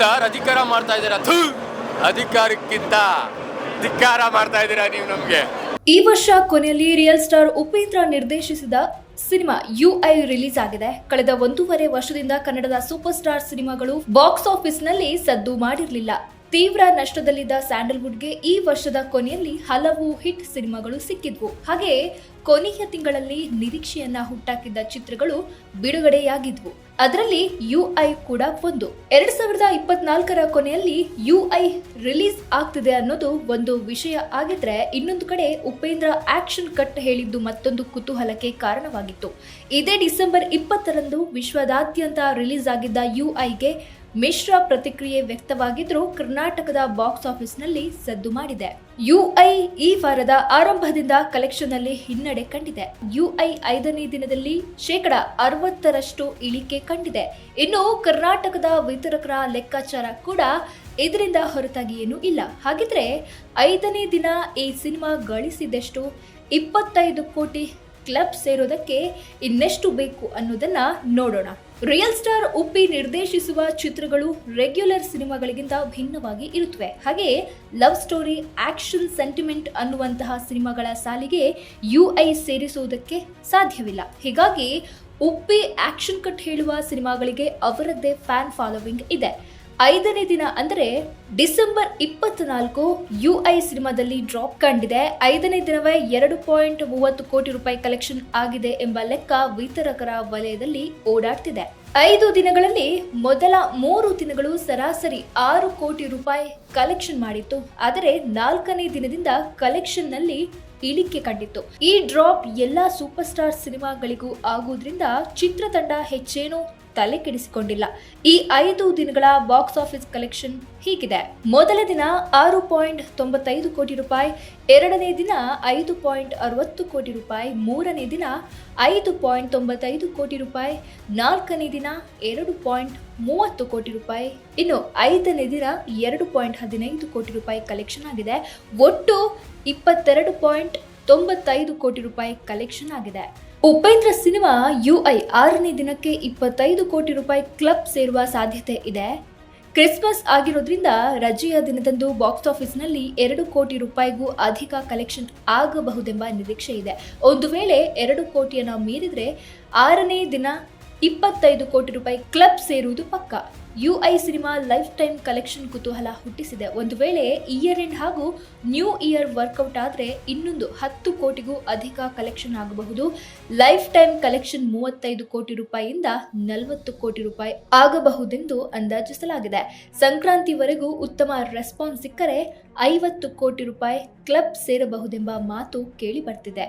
Sir ಅಧಿಕಾರ ಮಾಡ್ತಾ ಇದ್ದೀರಾ? ಥೂ! ಅಧಿಕಾರಕ್ಕಿಂತ ಧಿಕ್ಕಾರ ಮಾಡ್ತಾ ಇದ್ದೀರಾ ನೀವು ನಮಗೆ? ಈ ವರ್ಷ ಕೊನೆಯಲ್ಲಿ ರಿಯಲ್ ಸ್ಟಾರ್ ಉಪೇಂದ್ರ ನಿರ್ದೇಶಿಸಿದ ಸಿನಿಮಾ ಯು ಐ ರಿಲೀಸ್ ಆಗಿದೆ. ಕಳೆದ ಒಂದೂವರೆ ವರ್ಷದಿಂದ ಕನ್ನಡದ ಸೂಪರ್ ಸ್ಟಾರ್ ಸಿನಿಮಾಗಳು ಬಾಕ್ಸ್ ಆಫೀಸ್ನಲ್ಲಿ ಸದ್ದು ಮಾಡಿರಲಿಲ್ಲ. ತೀವ್ರ ನಷ್ಟದಲ್ಲಿದ್ದ ಸ್ಯಾಂಡಲ್ವುಡ್ಗೆ ಈ ವರ್ಷದ ಕೊನೆಯಲ್ಲಿ ಹಲವು ಹಿಟ್ ಸಿನಿಮಾಗಳು ಸಿಕ್ಕಿದ್ವು. ಹಾಗೆ ಕೊನೆಯ ತಿಂಗಳಲ್ಲಿ ನಿರೀಕ್ಷೆಯನ್ನ ಹುಟ್ಟಾಕಿದ್ದ ಚಿತ್ರಗಳು ಬಿಡುಗಡೆಯಾಗಿದ್ವು. ಅದರಲ್ಲಿ ಯು ಐ ಕೂಡ ಒಂದು. ಎರಡ್ ಸಾವಿರದ ಇಪ್ಪತ್ನಾಲ್ಕರ ಕೊನೆಯಲ್ಲಿ ಯು ಐ ರಿಲೀಸ್ ಆಗ್ತಿದೆ ಅನ್ನೋದು ಒಂದು ವಿಷಯ ಆಗಿದ್ರೆ ಇನ್ನೊಂದು ಕಡೆ ಉಪೇಂದ್ರ ಆಕ್ಷನ್ ಕಟ್ ಹೇಳಿದ್ದು ಮತ್ತೊಂದು ಕುತೂಹಲಕ್ಕೆ ಕಾರಣವಾಗಿತ್ತು. ಇದೇ ಡಿಸೆಂಬರ್ ಇಪ್ಪತ್ತರಂದು ವಿಶ್ವದಾದ್ಯಂತ ರಿಲೀಸ್ ಆಗಿದ್ದ ಯು ಐಗೆ ಮಿಶ್ರ ಪ್ರತಿಕ್ರಿಯೆ ವ್ಯಕ್ತವಾಗಿದ್ದರೂ ಕರ್ನಾಟಕದ ಬಾಕ್ಸ್ ಆಫೀಸ್ನಲ್ಲಿ ಸದ್ದು ಮಾಡಿದೆ. ಯುಐ ಈ ವಾರದ ಆರಂಭದಿಂದ ಕಲೆಕ್ಷನ್ನಲ್ಲಿ ಹಿನ್ನಡೆ ಕಂಡಿದೆ. ಯುಐ ಐದನೇ ದಿನದಲ್ಲಿ ಶೇಕಡ ಅರವತ್ತರಷ್ಟು ಇಳಿಕೆ ಕಂಡಿದೆ. ಇನ್ನು ಕರ್ನಾಟಕದ ವಿತರಕರ ಲೆಕ್ಕಾಚಾರ ಕೂಡ ಇದರಿಂದ ಹೊರತಾಗಿ ಏನೂ ಇಲ್ಲ. ಹಾಗಿದ್ರೆ ಐದನೇ ದಿನ ಈ ಸಿನಿಮಾ ಗಳಿಸಿದಷ್ಟು? ಇಪ್ಪತ್ತೈದು ಕೋಟಿ ಕ್ಲಬ್ ಸೇರೋದಕ್ಕೆ ಇನ್ನೆಷ್ಟು ಬೇಕು ಅನ್ನೋದನ್ನ ನೋಡೋಣ. ರಿಯಲ್ ಸ್ಟಾರ್ ಉಪ್ಪಿ ನಿರ್ದೇಶಿಸುವ ಚಿತ್ರಗಳು ರೆಗ್ಯುಲರ್ ಸಿನಿಮಾಗಳಿಗಿಂತ ಭಿನ್ನವಾಗಿ ಇರುತ್ತವೆ ಹಾಗೆ ಲವ್ ಸ್ಟೋರಿ, ಆಕ್ಷನ್ ಸೆಂಟಿಮೆಂಟ್ ಅನ್ನುವಂತಹ ಸಿನಿಮಾಗಳ ಸಾಲಿಗೆ ಯು ಐ ಸೇರಿಸುವುದಕ್ಕೆ ಸಾಧ್ಯವಿಲ್ಲ. ಹೀಗಾಗಿ ಉಪ್ಪಿ ಆಕ್ಷನ್ ಕಟ್ ಹೇಳುವ ಸಿನಿಮಾಗಳಿಗೆ ಅವರದ್ದೇ ಫ್ಯಾನ್ ಫಾಲೋವಿಂಗ್ ಇದೆ. ಐದನೇ ದಿನ ಅಂದರೆ ಡಿಸೆಂಬರ್ ಇಪ್ಪತ್ನಾಲ್ಕು ಯು ಐ ಸಿನಿಮಾದಲ್ಲಿ ಡ್ರಾಪ್ ಕಂಡಿದೆ. ಐದನೇ ದಿನವೇ ಎರಡು ಪಾಯಿಂಟ್ ಮೂವತ್ತು ಕೋಟಿ ರೂಪಾಯಿ ಕಲೆಕ್ಷನ್ ಆಗಿದೆ ಎಂಬ ಲೆಕ್ಕ ವಿತರಕರ ವಲಯದಲ್ಲಿ ಓಡಾಡ್ತಿದೆ. ಐದು ದಿನಗಳಲ್ಲಿ ಮೊದಲ ಮೂರು ದಿನಗಳು ಸರಾಸರಿ ಆರು ಕೋಟಿ ರೂಪಾಯಿ ಕಲೆಕ್ಷನ್ ಮಾಡಿತ್ತು. ಆದರೆ ನಾಲ್ಕನೇ ದಿನದಿಂದ ಕಲೆಕ್ಷನ್ನಲ್ಲಿ ಇಳಿಕೆ ಕಂಡಿತ್ತು. ಈ ಡ್ರಾಪ್ ಎಲ್ಲಾ ಸೂಪರ್ ಸ್ಟಾರ್ ಸಿನಿಮಾಗಳಿಗೂ ಆಗುವುದರಿಂದ ಚಿತ್ರತಂಡ ಹೆಚ್ಚೇನೂ ತಲೆ ಕೆಡಿಸಿಕೊಂಡಿಲ್ಲ. ಈ ಐದು ದಿನಗಳ ಬಾಕ್ಸ್ ಆಫೀಸ್ ಕಲೆಕ್ಷನ್ ಹೀಗಿದೆ. ಮೊದಲ ದಿನ ಆರು ಪಾಯಿಂಟ್ ತೊಂಬತ್ತೈದು ಕೋಟಿ ರೂಪಾಯಿ, ಎರಡನೇ ದಿನ ಐದು ಪಾಯಿಂಟ್ ಅರವತ್ತು ಕೋಟಿ ರೂಪಾಯಿ, ಮೂರನೇ ದಿನ ಐದು ಪಾಯಿಂಟ್ ತೊಂಬತ್ತೈದು ಕೋಟಿ ರೂಪಾಯಿ, ನಾಲ್ಕನೇ ದಿನ ಎರಡು ಪಾಯಿಂಟ್ ಮೂವತ್ತು ಕೋಟಿ ರೂಪಾಯಿ. ಇನ್ನು ಐದನೇ ದಿನ ಎರಡು ಪಾಯಿಂಟ್ ಹದಿನೈದು ಕೋಟಿ ರೂಪಾಯಿ ಕಲೆಕ್ಷನ್ ಆಗಿದೆ. ಒಟ್ಟು ಇಪ್ಪತ್ತೆರಡು ಪಾಯಿಂಟ್ ತೊಂಬತ್ತೈದು ಕೋಟಿ ರೂಪಾಯಿ ಕಲೆಕ್ಷನ್ ಆಗಿದೆ. ಉಪೇಂದ್ರ ಸಿನಿಮಾ ಯುಐ ಆರನೇ ದಿನಕ್ಕೆ ಇಪ್ಪತ್ತೈದು ಕೋಟಿ ರೂಪಾಯಿ ಕ್ಲಬ್ ಸೇರುವ ಸಾಧ್ಯತೆ ಇದೆ. ಕ್ರಿಸ್ಮಸ್ ಆಗಿರೋದ್ರಿಂದ ರಜೆಯ ದಿನದಂದು ಬಾಕ್ಸ್ ಆಫೀಸ್ನಲ್ಲಿ ಎರಡು ಕೋಟಿ ರೂಪಾಯಿಗೂ ಅಧಿಕ ಕಲೆಕ್ಷನ್ ಆಗಬಹುದೆಂಬ ನಿರೀಕ್ಷೆ ಇದೆ. ಒಂದು ವೇಳೆ ಎರಡು ಕೋಟಿಯನ್ನು ಮೀರಿದ್ರೆ ಆರನೇ ದಿನ ಇಪ್ಪತ್ತೈದು ಕೋಟಿ ರೂಪಾಯಿ ಕ್ಲಬ್ ಸೇರುವುದು ಪಕ್ಕ. UI cinema life time collection ಕುತೂಹಲ ಹುಟ್ಟಿಸಿದೆ. ಒಂದು ವೇಳೆ ಇಯರ್ ಎಂಡ್ ಹಾಗೂ ನ್ಯೂ ಇಯರ್ ವರ್ಕೌಟ್ ಆದರೆ ಇನ್ನೊಂದು ಹತ್ತು ಕೋಟಿಗೂ ಅಧಿಕ ಕಲೆಕ್ಷನ್ ಆಗಬಹುದು. ಲೈಫ್ ಟೈಮ್ ಕಲೆಕ್ಷನ್ ಮೂವತ್ತೈದು ಕೋಟಿ ರೂಪಾಯಿಯಿಂದ ನಲವತ್ತು ಕೋಟಿ ರೂಪಾಯಿ ಆಗಬಹುದೆಂದು ಅಂದಾಜಿಸಲಾಗಿದೆ. ಸಂಕ್ರಾಂತಿವರೆಗೂ ಉತ್ತಮ ರೆಸ್ಪಾನ್ಸ್ ಸಿಕ್ಕರೆ ಐವತ್ತು ಕೋಟಿ ರೂಪಾಯಿ ಕ್ಲಬ್ ಸೇರಬಹುದೆಂಬ ಮಾತು ಕೇಳಿ ಬರ್ತಿದೆ.